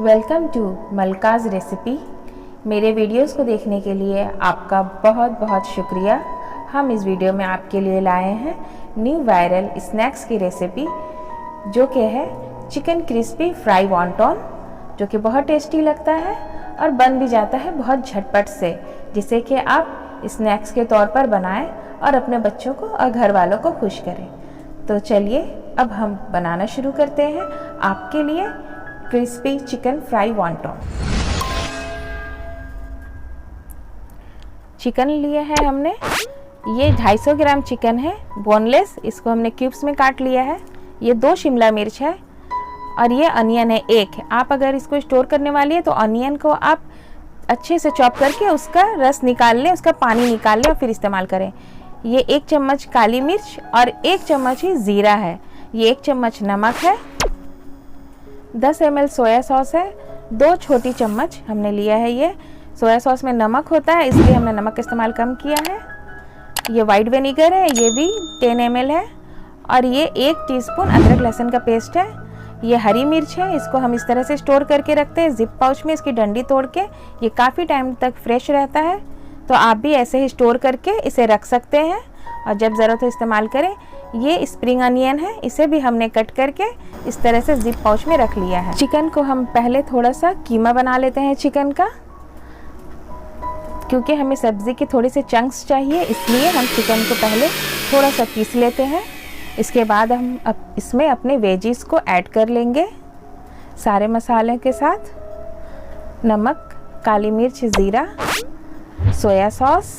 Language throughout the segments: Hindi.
वेलकम टू मलकाज रेसिपी। मेरे वीडियोस को देखने के लिए आपका बहुत बहुत शुक्रिया। हम इस वीडियो में आपके लिए लाए हैं न्यू वायरल स्नैक्स की रेसिपी, जो कि है चिकन क्रिस्पी फ्राई वॉन्टॉन, जो कि बहुत टेस्टी लगता है और बन भी जाता है बहुत झटपट से, जिसे कि आप स्नैक्स के तौर पर बनाएँ और अपने बच्चों को और घर वालों को खुश करें। तो चलिए, अब हम बनाना शुरू करते हैं। आपके लिए crispy chicken fry wonton chicken लिए है हमने, ये 250 ग्राम चिकन है बोनलेस इसको हमने क्यूब्स में काट लिया है। ये दो शिमला मिर्च है, और ये अनियन है एक। आप अगर इसको स्टोर करने वाली है तो अनियन को आप अच्छे से चॉप करके उसका रस निकाल लें, उसका पानी निकाल लें और फिर इस्तेमाल करें। ये एक चम्मच काली मिर्च और एक चम्मच ही ज़ीरा है। ये एक चम्मच नमक है 10 एम सोया सॉस है। दो छोटी चम्मच हमने लिया है ये। सोया सॉस में नमक होता है, इसलिए हमने नमक का इस्तेमाल कम किया है। ये वाइट विनीगर है, ये भी 10 एम है। और ये एक टीस्पून अदरक लहसुन का पेस्ट है। ये हरी मिर्च है, इसको हम इस तरह से स्टोर करके रखते हैं। जिप पाउच में इसकी डंडी तोड़ के, ये काफ़ी टाइम तक फ्रेश रहता है। तो आप भी ऐसे ही स्टोर करके इसे रख सकते हैं। और जब ज़रूरत हो इस्तेमाल करें ये स्प्रिंग अनियन है, इसे भी हमने कट करके इस तरह से जिप पाउच में रख लिया है। चिकन को हम पहले थोड़ा सा कीमा बना लेते हैं चिकन का, क्योंकि हमें सब्ज़ी के थोड़े से चंक्स चाहिए, इसलिए हम चिकन को पहले थोड़ा सा पीस लेते हैं। इसके बाद हम अप, इसमें अपने वेजिस को ऐड कर लेंगे सारे मसाले के साथ। नमक, काली मिर्च, ज़ीरा, soya sauce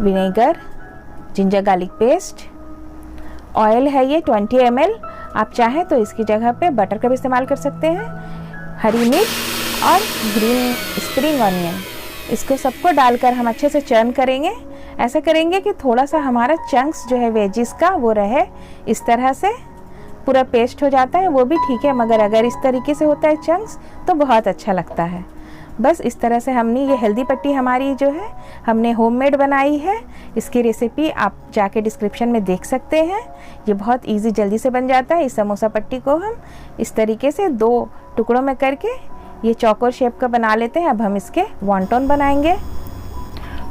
vinegar ginger garlic paste oil है ये 20 एम आप चाहें तो इसकी जगह पे बटर का भी इस्तेमाल कर सकते हैं, हरी मिर्च और ग्रीन स्प्रिंग ऑनियन। इसको सबको डालकर हम अच्छे से चर्न करेंगे। ऐसा करेंगे कि थोड़ा सा हमारा चंक्स जो है वेजिस का वो रहे इस तरह से। पूरा पेस्ट हो जाता है, वो भी ठीक है, मगर अगर इस तरीके से होता है चंक्स तो बहुत अच्छा लगता है। बस इस तरह से हमने ये हेल्दी पट्टी हमारी जो है, हमने होममेड बनाई है। इसकी रेसिपी आप जाके डिस्क्रिप्शन में देख सकते हैं। ये बहुत इजी जल्दी से बन जाता है इस समोसा पट्टी को हम इस तरीके से दो टुकड़ों में करके ये चौकोर शेप का बना लेते हैं। अब हम इसके वॉन्टॉन बनाएँगे।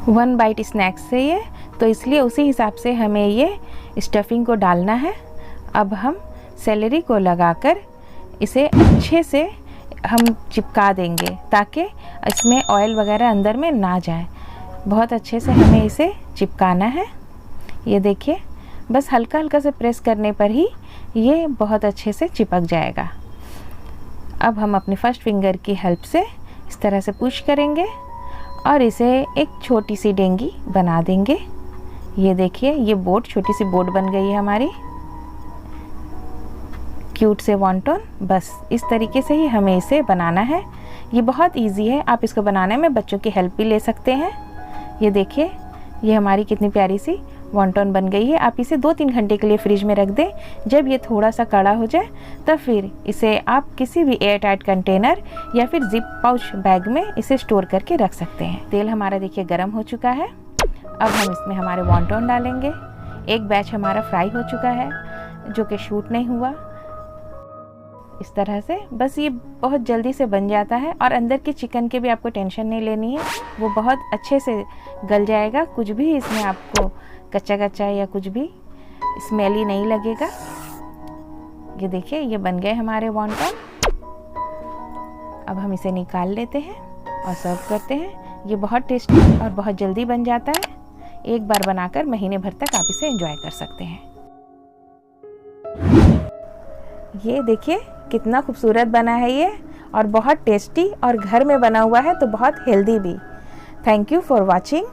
वन बाइट स्नैक्स से ये। तो इसलिए उसी हिसाब से हमें ये स्टफिंग को डालना है। अब हम सेलरी को लगाकर इसे अच्छे से हम चिपका देंगे ताकि इसमें ऑयल वगैरह अंदर में ना जाए। बहुत अच्छे से हमें इसे चिपकाना है। ये देखिए, बस हल्का हल्का से प्रेस करने पर ही ये बहुत अच्छे से चिपक जाएगा। अब हम अपने फ़र्स्ट फिंगर की हेल्प से इस तरह से पुश करेंगे और इसे एक छोटी सी डेंगी बना देंगे। ये देखिए, ये बोट छोटी सी बोट बन गई है हमारी। क्यूट से वॉन्टोन बस, इस तरीके से ही हमें इसे बनाना है। ये बहुत इजी है। आप इसको बनाने में बच्चों की हेल्प भी ले सकते हैं। ये देखिए, ये हमारी कितनी प्यारी सी वॉन्टोन बन गई है। आप इसे दो तीन घंटे के लिए फ्रिज में रख दें। जब ये थोड़ा सा कड़ा हो जाए, तब फिर इसे आप किसी भी एयर टाइट कंटेनर या फिर जिप पाउच बैग में इसे स्टोर करके रख सकते हैं। तेल हमारा देखिए गर्म हो चुका है। अब हम इसमें हमारे वॉन्टोन डालेंगे। एक बैच हमारा फ्राई हो चुका है, जो कि शूट नहीं हुआ। इस तरह से। बस ये बहुत जल्दी से बन जाता है और अंदर के चिकन की भी आपको टेंशन नहीं लेनी है। वो बहुत अच्छे से गल जाएगा। कुछ भी इसमें आपको कच्चा कच्चा या कुछ भी स्मेली नहीं लगेगा। ये देखिए, ये बन गए हमारे वॉन्टन अब हम इसे निकाल लेते हैं और सर्व करते हैं। ये बहुत टेस्टी और बहुत जल्दी बन जाता है। एक बार बनाकर महीने भर तक आप इसे एंजॉय कर सकते हैं। ये देखिए कितना खूबसूरत बना है ये और बहुत टेस्टी और घर में बना हुआ है तो बहुत हेल्दी भी। Thank you for watching